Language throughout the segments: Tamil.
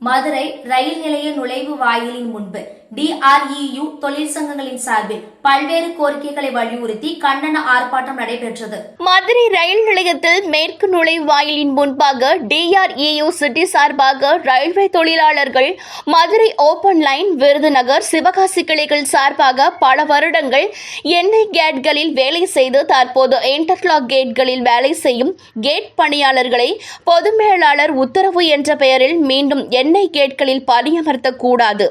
மதுரை ரயில் நிலைய நுழைவு வாயிலின் முன்பு. டிஆர்இயு தொழிற்சங்கங்களின் சார்பில் பல்வேறு கோரிக்கைகளை வலியுறுத்தி கண்டன ஆர்ப்பாட்டம் நடைபெற்றது. மதுரை ரயில் நிலையத்தில் மேற்கு நுழைவாயிலின் முன்பாக டிஆர்இயு சிட்டி சார்பாக ரயில்வே தொழிலாளர்கள் மதுரை ஓபன் லைன் விருதுநகர் சிவகாசி கிளைகள் சார்பாக பல வருடங்கள் எண்ணெய் கேட்களில் வேலை செய்து தற்போது இன்டர்லாக் கேட்களில் வேலை செய்யும் கேட் பணியாளர்களை பொது மேலாளர் உத்தரவு என்ற பெயரில் மீண்டும் எண்ணெய் கேட்களில் பணியமர்த்தக்கூடாது.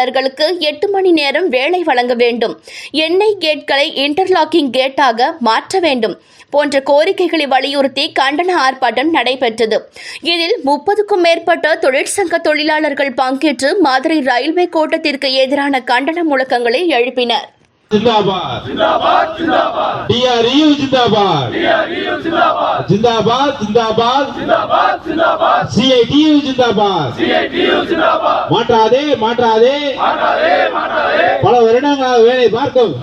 தொழிலாளர்களுக்கு எட்டு மணி நேரம் வேலை வழங்க வேண்டும். எண்ணெய் கேட்களை இன்டர்லாக்கிங் கேட்டாக மாற்ற வேண்டும். போன்ற கோரிக்கைகளை வலியுறுத்தி கண்டன ஆர்ப்பாட்டம் நடைபெற்றது. இதில் முப்பதுக்கும் மேற்பட்ட தொழிற்சங்க தொழிலாளர்கள் பங்கேற்று மதுரை ரயில்வே கோட்டத்திற்கு எதிரான கண்டன முழக்கங்களை எழுப்பினர். जिंदाबाद जिंदाबाद जिंदाबाद डीआरयू जिंदाबाद डीआरयू जिंदाबाद जिंदाबाद जिंदाबाद जिंदाबाद जिंदाबाद सीआईटीयू जिंदाबाद सीआईटीयू जिंदाबाद மாற்றாதே மாற்றாதே மாற்றாதே மாற்றாதே பல வருடங்களாக வேலை பார்க்கும்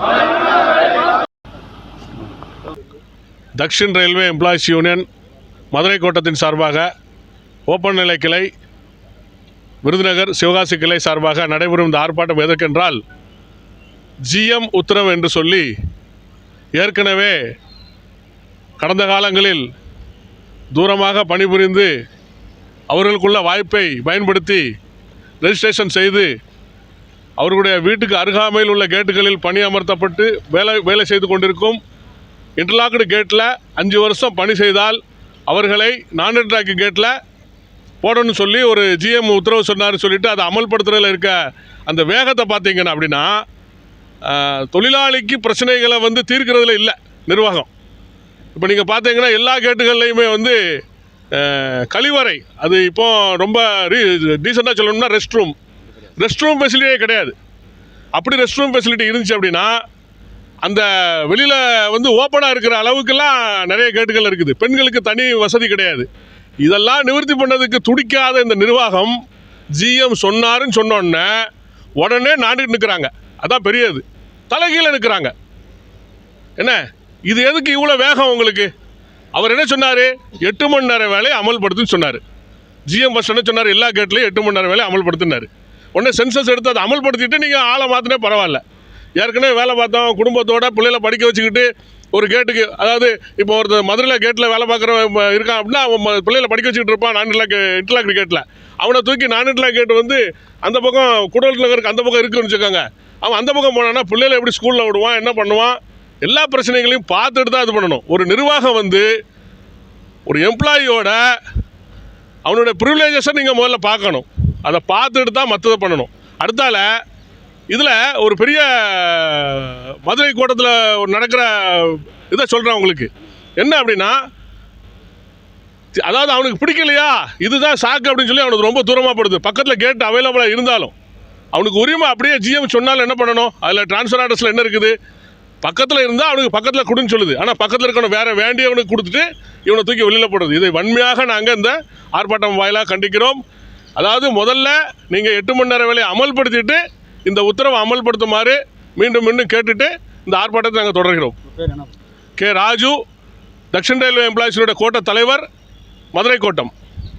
Dakshin railway employees union Madurai கோட்டத்தின் சார்பாக ஓப்பன் நிலை கிளை விருதுநகர் சிவகாசி கிளை சார்பாக நடைபெறும் இந்த ஆர்ப்பாட்டம் எதற்கென்றால் ஜிஎம் உத்தரவு என்று சொல்லி ஏற்கனவே கடந்த காலங்களில் தூரமாக பணிபுரிந்து அவர்களுக்குள்ள வாய்ப்பை பயன்படுத்தி ரெஜிஸ்ட்ரேஷன் செய்து அவர்களுடைய வீட்டுக்கு அருகாமையில் உள்ள கேட்டுகளில் பணி அமர்த்தப்பட்டு வேலை வேலை செய்து கொண்டிருக்கும் இன்டர்லாக்டு கேட்டில் அஞ்சு வருஷம் பணி செய்தால் அவர்களை நான் இன்டர்லாக் கேட்டில் போடணும்னு சொல்லி ஒரு ஜிஎம் உத்தரவு சொன்னார் சொல்லிவிட்டு அதை அமல்படுத்துறதில் இருக்க அந்த வேகத்தை பார்த்தீங்கன்னா அப்படின்னா தொழிலாளிக்கு பிரச்சனைகளை வந்து தீர்க்கிறதுல இல்லை நிர்வாகம். இப்போ நீங்கள் பார்த்தீங்கன்னா எல்லா கேட்டுகள்லையுமே வந்து கழிவறை. அது இப்போ ரொம்ப ரீ டீசெண்டாக சொல்லணும்னா ரெஸ்ட் ரூம் ரெஸ்ட் ரூம் ஃபெசிலிட்டியே கிடையாது. அப்படி ரெஸ்ட் ரூம் ஃபெசிலிட்டி இருந்துச்சு அப்படின்னா அந்த வெளியில் வந்து ஓப்பனாக இருக்கிற அளவுக்கெல்லாம் நிறைய கேட்டுகள் இருக்குது. பெண்களுக்கு தனி வசதி கிடையாது. இதெல்லாம் நிவர்த்தி பண்ணதுக்கு துடிக்காத இந்த நிர்வாகம் ஜிஎம் சொன்னாருன்னு சொன்னோடனே உடனே நாண்டுட்டு நிற்கிறாங்க அதான் பெரியது. தலைகீழே நிற்கிறாங்க. என்ன? இது எதுக்கு இவ்வளோ வேகம் உங்களுக்கு? அவர் என்ன சொன்னார்? எட்டு மணி நேரம் வேலையை அமல்படுத்துன்னு சொன்னார். ஜிஎம் ஃபஸ்ட் என்ன சொன்னார்? எல்லா கேட்லையும் எட்டு மணி நேரம் வேலையை அமல்படுத்தினார். உடனே சென்சஸ் எடுத்து அதை அமல்படுத்திட்டு நீங்கள் ஆளை மாற்றினே பரவாயில்ல. ஏற்கனவே வேலை பார்த்தோம் குடும்பத்தோட பிள்ளைகளை படிக்க வச்சுக்கிட்டு ஒரு கேட்டுக்கு அதாவது இப்போ ஒரு மதுரையில் கேட்டில் வேலை பார்க்குற இருக்கான் அப்படின்னா அவன் ம- பிள்ளைகளை படிக்க வச்சுக்கிட்டு இருப்பான். நான் இன்டர்லாக் கேட்டில் அவனை தூக்கி நான் இன்டர்லாக் கேட்டு வந்து அந்த பக்கம் குடல் நகருக்கு அந்த பக்கம் இருக்குன்னு வச்சுக்கோங்க. அவன் அந்த பக்கம் போனான்னா பிள்ளைகளை எப்படி ஸ்கூலில் விடுவான் என்ன பண்ணுவான்? எல்லா பிரச்சனைகளையும் பார்த்துட்டு தான் இது பண்ணணும். ஒரு நிர்வாகம் வந்து ஒரு எம்ப்ளாயியோட அவனுடைய ப்ரிவிலேஜஸை நீங்கள் முதல்ல பார்க்கணும். அதை பார்த்துட்டு தான் மற்றதை பண்ணணும். அடுத்தால இதில் ஒரு பெரிய மதுரை கோட்டத்தில் நடக்கிற இதை சொல்கிறேன் உங்களுக்கு. என்ன அப்படின்னா அதாவது அவனுக்கு பிடிக்கலையா? இதுதான் சாக்கு அப்படின்னு சொல்லி அவனுக்கு ரொம்ப தூரமாக போடுது. பக்கத்தில் கேட் அவைலபிளாக இருந்தாலும். அவனுக்கு உரிமை அப்படியே ஜிஎம் சொன்னாலும் என்ன பண்ணணும்? அதில் ட்ரான்ஸ்ஃபர் ஆர்டர்ஸில் என்ன இருக்குது? பக்கத்தில் இருந்தால் அவனுக்கு பக்கத்தில் கொடுன்னு சொல்லுது. ஆனால் பக்கத்தில் இருக்கணும் வேற வேண்டியவனுக்கு கொடுத்துட்டு இவனை தூக்கி வெளியில் போடுறது. இதை வன்மையாக நாங்கள் இந்த ஆர்ப்பாட்டம் வாயிலாக கண்டிக்கிறோம். அதாவது முதல்ல நீங்கள் எட்டு மணி நேர வேலையை அமல்படுத்திட்டு இந்த உத்தரவை அமல்படுத்துமாறு மீண்டும் மீண்டும் கேட்டுட்டு இந்த ஆர்ப்பாட்டத்தை நாங்கள் தொடர்கிறோம். கே. ராஜு தக்ஷின் ரயில்வே எம்ப்ளாயிஸினுடைய கோட்ட தலைவர் மதுரை கோட்டம்.